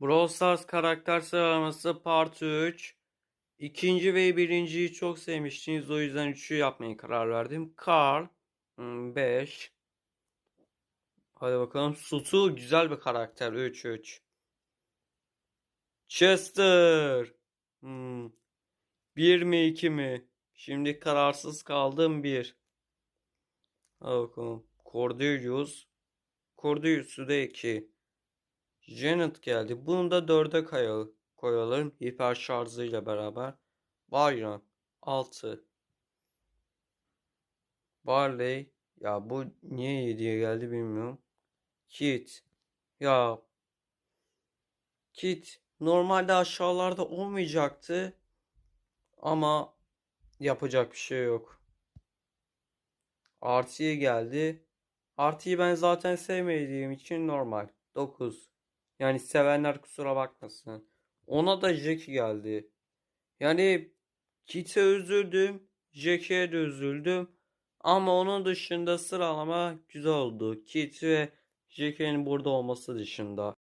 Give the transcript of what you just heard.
Brawl Stars karakter sıralaması Part 3. İkinci ve birinciyi çok sevmiştiniz. O yüzden 3'ü yapmaya karar verdim. Carl 5. Hadi bakalım. Sutu güzel bir karakter. 3-3. Chester. Hmm. 1 mi 2 mi? Şimdi kararsız kaldım 1. Hadi bakalım. Cordelius. Cordelius'u da 2. Janet geldi. Bunu da 4'e koyalım. Hiper şarjıyla beraber. Byron 6. Barley. Ya bu niye 7'ye geldi bilmiyorum. Kit. Ya Kit normalde aşağılarda olmayacaktı. Ama yapacak bir şey yok. Artıya geldi. Artıyı ben zaten sevmediğim için normal. 9. Yani sevenler kusura bakmasın. Ona da Jackie geldi. Yani Kit'e üzüldüm. Jackie'ye de üzüldüm. Ama onun dışında sıralama güzel oldu. Kit ve Jackie'nin burada olması dışında.